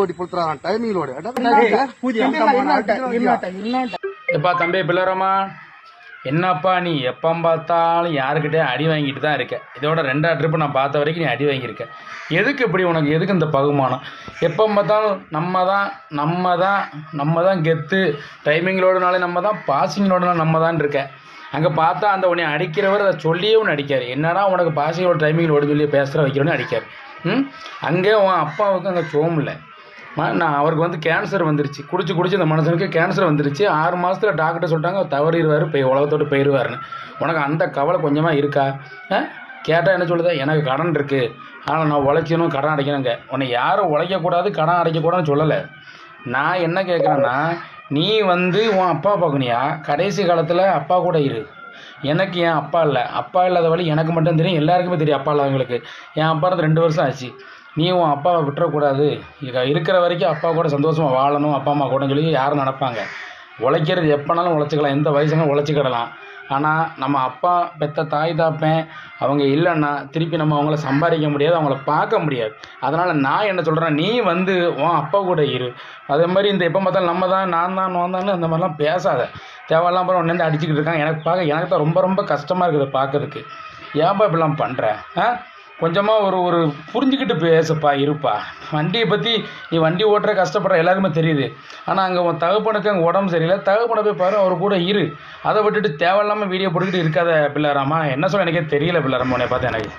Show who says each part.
Speaker 1: ஓட்டி டைமிங்களோடு
Speaker 2: எப்பா தம்பி பிள்ளரமா என்னப்பா நீ எப்போ பார்த்தாலும் யாருக்கிட்டே அடி வாங்கிட்டு தான் இருக்க? இதோட ரெண்டாவது ட்ரிப்பு நான் பார்த்த வரைக்கும் நீ அடி வாங்கியிருக்க. எதுக்கு இப்படி உனக்கு எதுக்கு இந்த பகுமானம்? எப்போ பார்த்தாலும் நம்ம தான் நம்ம தான் நம்ம தான் கெத்து. டைமிங்களோடனாலே நம்ம தான் பாசிங்களோடனால நம்ம தான் இருக்க. அங்கே பார்த்தா அந்த உன்னை அடிக்கிறவர் அதை சொல்லியே ஒன்று அடிக்காரு. என்னடா உனக்கு பாசிங்களோட டைமிங்கில் ஓடி சொல்லி பேசுகிற வைக்கிறோன்னு அடிக்காரு. ம்? அங்கே உன் அப்பாவுக்கு அங்கே சோம் இல்லை. நான் அவருக்கு வந்து கேன்சர் வந்துருச்சு. குடிச்சு குடிச்சு அந்த மனுஷனுக்கு கேன்சர் வந்துருச்சு. ஆறு மாதத்தில் டாக்டர் சொல்லிட்டாங்க தவறிடுவார் போய் உலகத்தோடு போயிடுவார்னு உனக்கு அந்த கவலை கொஞ்சமாக இருக்கா? ஆ? கேட்டால் என்ன சொல்லுதா? எனக்கு கடன் இருக்குது ஆனால் நான் உழைக்கணும் கடன் அடைக்கணுங்க. உன்னை யாரும் உழைக்கக்கூடாது கடன் அடைக்கக்கூடாதுன்னு சொல்லலை. நான் என்ன கேட்குறேன்னா நீ வந்து உன் அப்பா பார்க்கணியா கடைசி காலத்தில் அப்பா கூட இரு. எனக்கு என் அப்பா இல்லை. அப்பா இல்லாத வழி எனக்கு மட்டும் தெரியும். எல்லாருக்குமே தெரியும் அப்பா இல்லாதவங்களுக்கு. என் அப்பா இருந்து ரெண்டு வருஷம் ஆச்சு. நீ உன் அப்பாவை விட்டுறக்கூடாது. இருக்கிற வரைக்கும் அப்பா கூட சந்தோஷமாக வாழணும் அப்பா அம்மா கூட சொல்லி யாரும் நடப்பாங்க உழைக்கிறது எப்போனாலும் உழைச்சிக்கலாம். எந்த வயசுனாலும் உழைச்சிக்கிடலாம். ஆனால் நம்ம அப்பா பெத்த தாய் தாப்பேன். அவங்க இல்லைன்னா திருப்பி நம்ம அவங்கள சம்பாதிக்க முடியாது அவங்கள பார்க்க முடியாது. அதனால் நான் என்ன சொல்கிறேன் நீ வந்து உன் அப்பா கூட இரு. அதே மாதிரி இந்த எப்போ பார்த்தாலும் நம்ம தான் நான் தான் நான் தான் அந்த மாதிரிலாம் பேசாத. தேவையில்லாம் அப்புறம் ஒன்று அடிச்சுக்கிட்டு இருக்காங்க. எனக்கு பார்க்க எனக்கு தான் ரொம்ப ரொம்ப கஷ்டமாக இருக்குது பார்க்கறதுக்கு. ஏன்பா இப்படிலாம் பண்ணுறேன் ஆ? கொஞ்சமாக ஒரு ஒரு புரிஞ்சுக்கிட்டு பேசப்பா இருப்பா. வண்டியை பற்றி நீ வண்டி ஓட்டுற கஷ்டப்படுற எல்லாருக்குமே தெரியுது. ஆனால் அங்கே உன் தகப்பனுக்கு அங்கே உடம்பு சரியில்லை. தகப்பனை போய் பாரு அவர் கூட இரு. அதை விட்டுட்டு தேவையில்லாமல் வீடியோ போட்டுக்கிட்டு இருக்காத பிள்ளைராமா என்ன சொல்ல எனக்கே தெரியல பிள்ளைராமா உன்னை பார்த்து எனக்கு.